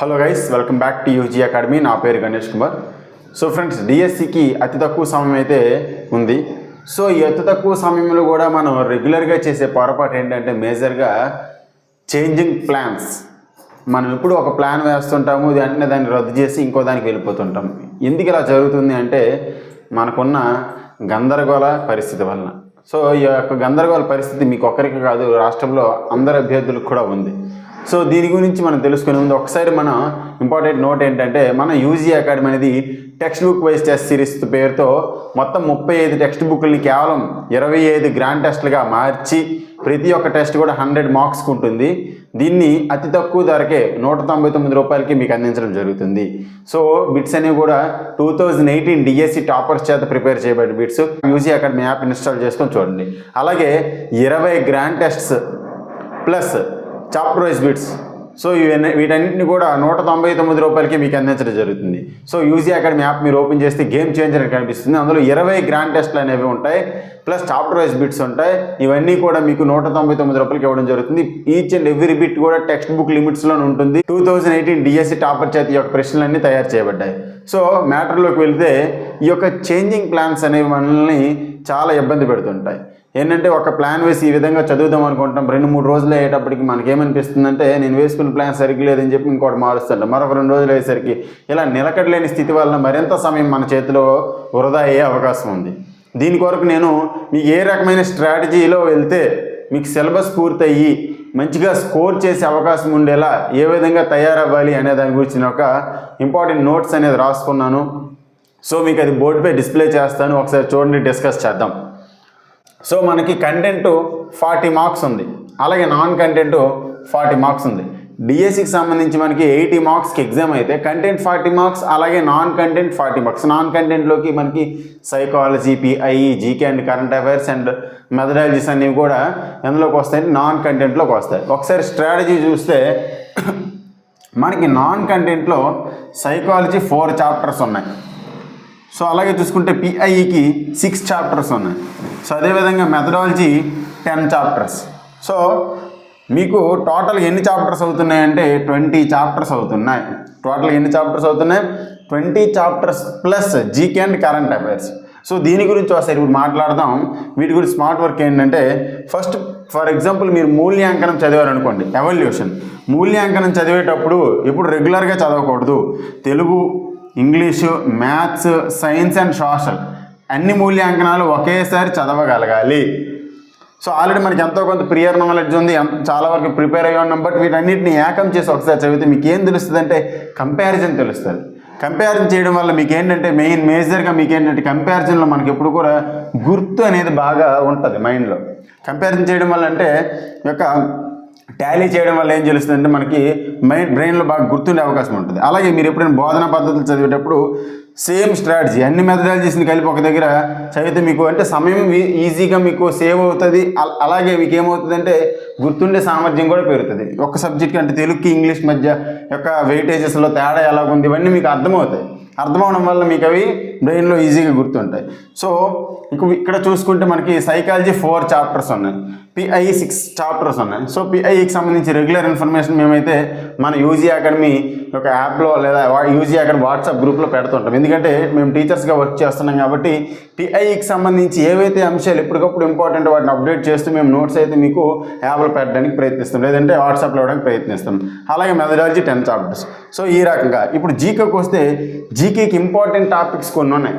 Hello guys welcome back to UG academy నా పేరు Ganesh Kumar. So friends డిఎస్సికి అతి తక్కువ సమయం అయితే ఉంది. సో ఈ అతి తక్కువ సమయంలో కూడా మనం రెగ్యులర్గా చేసే పొరపాటు ఏంటంటే మేజర్గా చేంజింగ్ ప్లాన్స్ మనం ఎప్పుడు ఒక ప్లాన్ వేస్తుంటాము వెంటనే దాన్ని రద్దు చేసి ఇంకో దానికి వెళ్ళిపోతుంటాం. ఎందుకు ఇలా జరుగుతుంది అంటే మనకున్న గందరగోళ పరిస్థితి వలన. సో ఈ యొక్క గందరగోళ పరిస్థితి మీకు ఒక్కరికి కాదు రాష్ట్రంలో అందరి అభ్యర్థులకు కూడా ఉంది. సో దీని గురించి మనం తెలుసుకునే ముందు ఒకసారి మన ఇంపార్టెంట్ నోట్ ఏంటంటే మన యూజీ అకాడమీ అనేది text book wise test series పేరుతో మొత్తం ముప్పై ఐదు టెక్స్ట్ బుక్లని కేవలం ఇరవై ఐదు గ్రాండ్ టెస్ట్లుగా మార్చి ప్రతి ఒక్క టెస్ట్ కూడా హండ్రెడ్ మార్క్స్కి ఉంటుంది. దీన్ని అతి తక్కువ ధరకే నూట తొంభై తొమ్మిది రూపాయలకి మీకు అందించడం జరుగుతుంది. సో బిట్స్ అనేవి కూడా two thousand eighteen DSC toppers చేత ప్రిపేర్ చేయబడిన bits. UG academy app install చేసుకొని చూడండి. అలాగే ఇరవై grand tests plus chapter wise bits so ఇవన్నీ వీటన్నిటిని కూడా నూట తొంభై తొమ్మిది రూపాయలకి మీకు అందించడం జరుగుతుంది. సో యూజీ అకాడమీ యాప్ మీరు ఓపెన్ చేస్తే గేమ్ చేంజర్ అని కనిపిస్తుంది. అందులో ఇరవై గ్రాండ్ టెస్ట్లు అనేవి ఉంటాయి. ప్లస్ చాప్టర్ వైజ్ బిట్స్ ఉంటాయి. ఇవన్నీ కూడా మీకు నూట తొంభై తొమ్మిది రూపాయలకి ఇవ్వడం జరుగుతుంది. ఈచ్ అండ్ ఎవ్రీ బిట్ కూడా టెక్స్ట్ బుక్ లిమిట్స్లో ఉంటుంది. Two thousand eighteen DSC topper చేతి యొక్క ప్రశ్నలన్నీ తయారు చేయబడ్డాయి. సో మ్యాటర్లోకి వెళ్తే ఈ యొక్క చేంజింగ్ ప్లాన్స్ అనేవి మనల్ని చాలా ఇబ్బంది పెడుతుంటాయి. ఏంటంటే ఒక ప్లాన్ వేసి ఈ విధంగా చదువుదాం అనుకుంటాం రెండు మూడు రోజులు అయ్యేటప్పటికి మనకేమనిపిస్తుందంటే నేను వేసుకున్న ప్లాన్ సరిగ్గా లేదని చెప్పి ఇంకోటి మారుస్తుంటాం. మరొక రెండు రోజులు అయ్యేసరికి ఇలా నిలకడలేని స్థితి వలన మరింత సమయం మన చేతిలో వృధా అయ్యే అవకాశం ఉంది. దీని కొరకు నేను మీకు ఏ రకమైన స్ట్రాటజీలో వెళ్తే మీకు సిలబస్ పూర్తయ్యి మంచిగా స్కోర్ చేసే అవకాశం ఉండేలా ఏ విధంగా తయారవ్వాలి అనే దాని గురించి ఒక ఇంపార్టెంట్ నోట్స్ అనేది రాసుకున్నాను. సో మీకు అది బోర్డుపై డిస్ప్లే చేస్తాను. ఒకసారి చూడండి డిస్కస్ చేద్దాం. సో మనకి కంటెంట్ ఫార్టీ మార్క్స్ ఉంది. అలాగే నాన్ కంటెంట్ ఫార్టీ మార్క్స్ ఉంది. డిఎస్సికి సంబంధించి మనకి ఎయిటీ మార్క్స్కి ఎగ్జామ్ అయితే కంటెంట్ ఫార్టీ మార్క్స్ అలాగే non content forty marks non కంటెంట్లోకి మనకి psychology PI GK and current affairs and methodologies అనేవి కూడా ఎందులోకి వస్తాయి? నాన్ కంటెంట్లోకి వస్తాయి. ఒకసారి స్ట్రాటజీ చూస్తే మనకి నాన్ కంటెంట్లో సైకాలజీ ఫోర్ చాప్టర్స్ ఉన్నాయి. సో అలాగే చూసుకుంటే పిఐఈకి సిక్స్ చాప్టర్స్ ఉన్నాయి. సో అదేవిధంగా మెథడాలజీ టెన్ చాప్టర్స్ సో మీకు టోటల్ ఎన్ని చాప్టర్స్ అవుతున్నాయంటే ట్వంటీ చాప్టర్స్ అవుతున్నాయి. టోటల్ ఎన్ని చాప్టర్స్ అవుతున్నాయి? Twenty chapters plus GK and current affairs so దీని గురించి ఒకసారి ఇప్పుడు మాట్లాడదాం. వీటి గురించి స్మార్ట్ వర్క్ ఏంటంటే ఫస్ట్ ఫర్ ఎగ్జాంపుల్ మీరు మూల్యాంకనం చదివారనుకోండి ఎవల్యూషన్ మూల్యాంకనం చదివేటప్పుడు ఇప్పుడు రెగ్యులర్గా చదవకూడదు. Telugu English maths science and social అన్ని మూల్యాంకనాలు ఒకేసారి చదవగలగాలి. సో ఆల్రెడీ మనకి ఎంతో కొంత ప్రియర్ నాలెడ్జ్ ఉంది. చాలా వరకు ప్రిపేర్ అయ్యి ఉన్నాం బట్ వీటన్నిటిని ఏకం చేసి ఒకసారి చదివితే మీకు ఏం తెలుస్తుంది అంటే కంపారిజన్ తెలుస్తుంది. కంపారిజన్ చేయడం వల్ల మీకు ఏంటంటే మెయిన్ మేజర్గా మీకు ఏంటంటే కంపారిజన్లో మనకి ఎప్పుడు కూడా గుర్తు అనేది బాగా ఉంటుంది మైండ్లో కంపారిజన్ చేయడం వల్ల అంటే యొక్క టాలీ చేయడం వల్ల ఏం తెలుస్తుంది అంటే మనకి మైండ్ బ్రెయిన్లో బాగా గుర్తుండే అవకాశం ఉంటుంది. అలాగే మీరు ఎప్పుడైనా బోధనా పద్ధతులు చదివేటప్పుడు సేమ్ స్ట్రాటజీ అన్ని మెథడాలజీస్ని కలిపి ఒక దగ్గర చదివితే మీకు అంటే సమయం ఈజీగా మీకు సేవ్ అవుతుంది. అలాగే మీకు ఏమవుతుంది అంటే గుర్తుండే సామర్థ్యం కూడా పెరుగుతుంది. ఒక సబ్జెక్ట్కి అంటే తెలుగుకి ఇంగ్లీష్ మధ్య యొక్క వెయిటేజెస్లో తేడా ఎలాగుంది ఇవన్నీ మీకు అర్థమవుతాయి. అర్థమవడం వల్ల మీకు అవి బ్రెయిన్లో ఈజీగా గుర్తుంటాయి. సో ఇక ఇక్కడ చూసుకుంటే మనకి సైకాలజీ ఫోర్ చాప్టర్స్ ఉన్నాయి. పిఐ సిక్స్ చాప్టర్స్ ఉన్నాయి. సో పిఐకి సంబంధించి రెగ్యులర్ ఇన్ఫర్మేషన్ మేమైతే మన యూజీ అకాడమీ ఒక యాప్లో లేదా యూజీ అకాడమీ వాట్సాప్ గ్రూప్లో పెడుతుంటాం. ఎందుకంటే మేము టీచర్స్గా వర్క్ చేస్తున్నాం కాబట్టి పిఐకి సంబంధించి ఏవైతే అంశాలు ఎప్పటికప్పుడు ఇంపార్టెంట్ వాటిని అప్డేట్ చేస్తూ మేము నోట్స్ అయితే మీకు యాప్లో పెట్టడానికి ప్రయత్నిస్తాం. లేదంటే వాట్సాప్లో ఇవ్వడానికి ప్రయత్నిస్తాం. అలాగే మెథడాలజీ టెన్ చాప్టర్స్ సో ఈ రకంగా. ఇప్పుడు జీకేకి వస్తే జీకేకి ఇంపార్టెంట్ టాపిక్స్ కొన్ని ఉన్నాయి.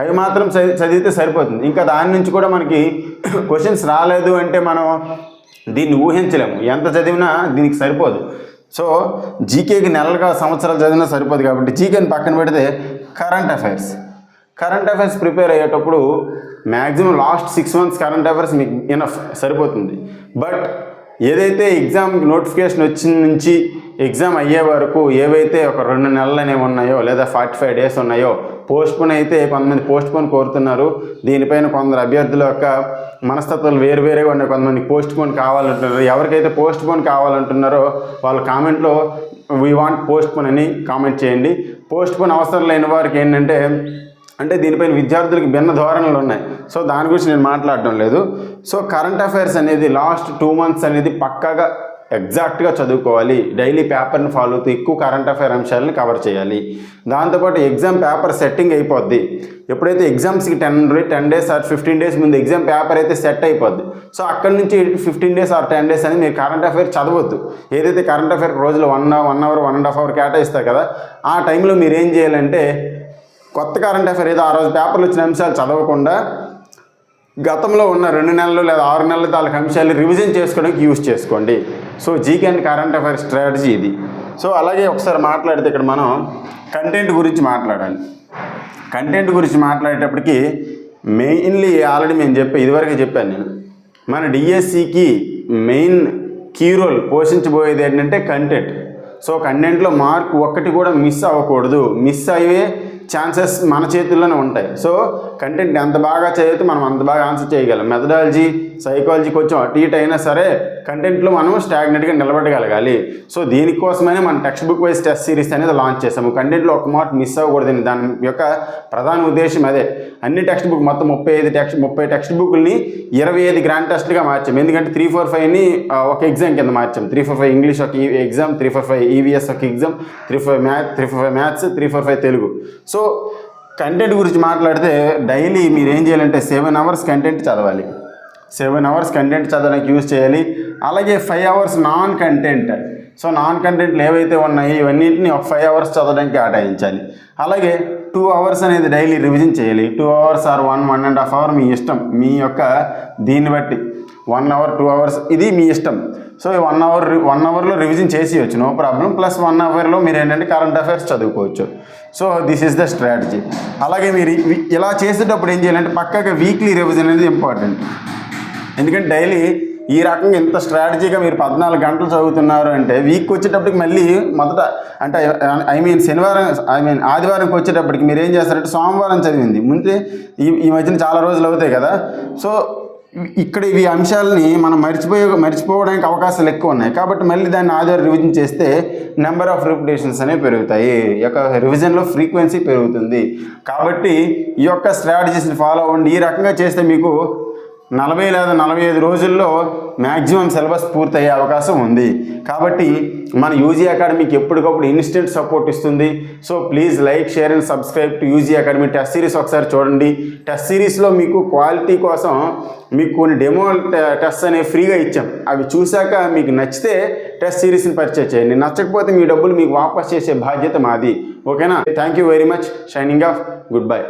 అవి మాత్రం చదివితే సరిపోతుంది. ఇంకా దాని నుంచి కూడా మనకి క్వశ్చన్స్ రాలేదు అంటే మనం దీన్ని ఊహించలేము. ఎంత చదివినా దీనికి సరిపోదు. సో జీకేకి నెలలుగా సంవత్సరాలు చదివినా సరిపోదు కాబట్టి జీకేని పక్కన పెడితే current affairs current affairs prepare అయ్యేటప్పుడు maximum last six months current affairs మీకు ఇనఫ్ సరిపోతుంది. బట్ ఏదైతే ఎగ్జామ్ నోటిఫికేషన్ వచ్చిన నుంచి ఎగ్జామ్ అయ్యే వరకు ఏవైతే ఒక రెండు నెలలు అనేవి ఉన్నాయో లేదా ఫార్టీ ఫైవ్ డేస్ ఉన్నాయో పోస్ట్పోన్ అయితే కొంతమంది పోస్ట్పోన్ కోరుతున్నారు. దీనిపైన కొందరు అభ్యర్థుల యొక్క మనస్తత్వాలు వేరు వేరేగా ఉన్నాయి. కొంతమంది పోస్ట్పోన్ కావాలంటున్నారు. ఎవరికైతే పోస్ట్పోన్ కావాలంటున్నారో వాళ్ళ కామెంట్లో వీ వాంట్ పోస్ట్పోన్ అని కామెంట్ చేయండి. పోస్ట్పోన్ అవసరం లేని వారికి ఏంటంటే అంటే దీనిపైన విద్యార్థులకు భిన్న ధోరణులు ఉన్నాయి. సో దాని గురించి నేను మాట్లాడడం లేదు. సో కరెంట్ అఫైర్స్ అనేది లాస్ట్ టూ మంత్స్ అనేది పక్కాగా ఎగ్జాక్ట్గా చదువుకోవాలి. డైలీ పేపర్ని ఫాలో అవుతూ ఎక్కువ కరెంట్ అఫైర్ అంశాలను కవర్ చేయాలి. దాంతోపాటు ఎగ్జామ్ పేపర్ సెట్టింగ్ అయిపోద్ది. ఎప్పుడైతే ఎగ్జామ్స్కి ten ten days or fifteen days ముందు ఎగ్జామ్ పేపర్ అయితే సెట్ అయిపోద్ది. సో అక్కడి నుంచి fifteen days or ten days అని మీరు కరెంట్ అఫైర్ చదవద్దు. ఏదైతే కరెంట్ అఫైర్ రోజులో one one hour one and half hour కేటాయిస్తారు కదా ఆ టైంలో మీరు ఏం చేయాలంటే కొత్త కరెంట్ అఫైర్ ఏదో ఆ రోజు పేపర్లు వచ్చిన అంశాలు చదవకుండా గతంలో ఉన్న రెండు నెలలు లేదా ఆరు నెలల తాలూకు అంశాలు రివిజన్ చేసుకోవడానికి యూజ్ చేసుకోండి. So GK and current affair strategy ఇది. సో అలాగే ఒకసారి మాట్లాడితే ఇక్కడ మనం కంటెంట్ గురించి మాట్లాడాలి. కంటెంట్ గురించి మాట్లాడేటప్పటికి మెయిన్లీ ఆల్రెడీ మేము చెప్పే ఇదివరకే చెప్పాను నేను. మన డిఎస్సికి మెయిన్ కీ రోల్ పోషించబోయేది ఏంటంటే కంటెంట్ సో కంటెంట్లో మార్క్ ఒక్కటి కూడా మిస్ అవ్వకూడదు. మిస్ అయ్యే ఛాన్సెస్ మన చేతుల్లోనే ఉంటాయి. సో కంటెంట్ ఎంత బాగా చదివితే మనం అంత బాగా ఆన్సర్ చేయగలం. మెథడాలజీ సైకాలజీ కొంచెం అటు ఇటు అయినా సరే కంటెంట్లో మనం స్టాగ్నెట్గా నిలబడగలగాలి. సో దీనికోసమనే మనం text book wise test series అనేది లాంచ్ చేసాము కంటెంట్లో ఒక మార్క్ మిస్ అవ్వకూడదని దాని యొక్క ప్రధాన ఉద్దేశం అదే. అన్ని టెక్స్ట్ బుక్ మొత్తం ముప్పై ఐదు టెక్స్ట్ ముప్పై టెక్స్ట్ బుక్ని ఇరవై ఐదు గ్రాండ్ టెస్ట్గా మార్చాం ఎందుకంటే త్రీ ఫోర్ ఫైవ్ని ఒక ఎగ్జామ్ కింద మార్చాం త్రీ ఫోర్ ఫైవ్ ఇంగ్లీష్ ఒక exam three four five EVS ఒక exam three four math three four five maths three four five Telugu. So so content గురించి మాట్లాడితే డైలీ మీరు ఏం చేయాలంటే సెవెన్ అవర్స్ కంటెంట్ చదవాలి. సెవెన్ అవర్స్ కంటెంట్ చదవడానికి use చేయాలి. అలాగే five hours non content so non కంటెంట్లు ఏవైతే ఉన్నాయో ఇవన్నింటిని ఒక ఫైవ్ అవర్స్ చదవడానికి కేటాయించాలి. అలాగే టూ అవర్స్ అనేది డైలీ రివిజన్ చేయాలి. Two hours or one one and half hour మీ ఇష్టం. మీ యొక్క దీన్ని బట్టి. వన్ అవర్ టూ అవర్స్ ఇది మీ ఇష్టం. సో ఈ వన్ అవర్ వన్ అవర్లో రివిజన్ చేసేయచ్చు నో ప్రాబ్లం ప్లస్ వన్ అవర్లో మీరు ఏంటంటే కరెంట్ అఫైర్స్ చదువుకోవచ్చు. So this is the strategy అలాగే మీరు ఇలా చేసేటప్పుడు ఏం చేయాలంటే పక్కగా వీక్లీ రివిజన్ అనేది ఇంపార్టెంట్ ఎందుకంటే డైలీ ఈ రకంగా ఇంత స్ట్రాటజీగా మీరు పద్నాలుగు గంటలు చదువుతున్నారు అంటే వీక్ వచ్చేటప్పటికి మళ్ళీ మొదట అంటే ఐ మీన్ శనివారం ఐ మీన్ ఆదివారంకి వచ్చేటప్పటికి మీరు ఏం చేస్తారంటే సోమవారం చదివింది. ముందే ఈ ఈ మధ్యన చాలా రోజులు అవుతాయి కదా. సో ఇక్కడ ఇవి అంశాలని మనం మర్చిపోయే మర్చిపోవడానికి అవకాశాలు ఎక్కువ ఉన్నాయి. కాబట్టి మళ్ళీ దాన్ని ఆధార రివిజన్ చేస్తే నెంబర్ ఆఫ్ రిపిటేషన్స్ అనేవి పెరుగుతాయి. ఈ యొక్క రివిజన్లో ఫ్రీక్వెన్సీ పెరుగుతుంది. కాబట్టి ఈ యొక్క స్ట్రాటజీస్ని ఫాలో అవ్వండి. ఈ రకంగా చేస్తే మీకు నలభై లేదా నలభై ఐదు రోజుల్లో మ్యాక్సిమం సిలబస్ పూర్తయ్యే అవకాశం ఉంది. కాబట్టి మన యూజీ అకాడమీకి ఎప్పటికప్పుడు ఇన్స్టెంట్ సపోర్ట్ ఇస్తుంది. So please like share and subscribe to UG academy test series ఒకసారి చూడండి. టెస్ట్ సిరీస్లో మీకు క్వాలిటీ కోసం మీకు కొన్ని డెమో టెస్ట్ అనేవి ఫ్రీగా ఇచ్చాం. అవి చూశాక మీకు నచ్చితే టెస్ట్ సిరీస్ని పర్చేస్ చేయండి. నచ్చకపోతే మీ డబ్బులు మీకు వాపస్ చేసే బాధ్యత మాది. ఓకేనా? Thank you very much signing off good bye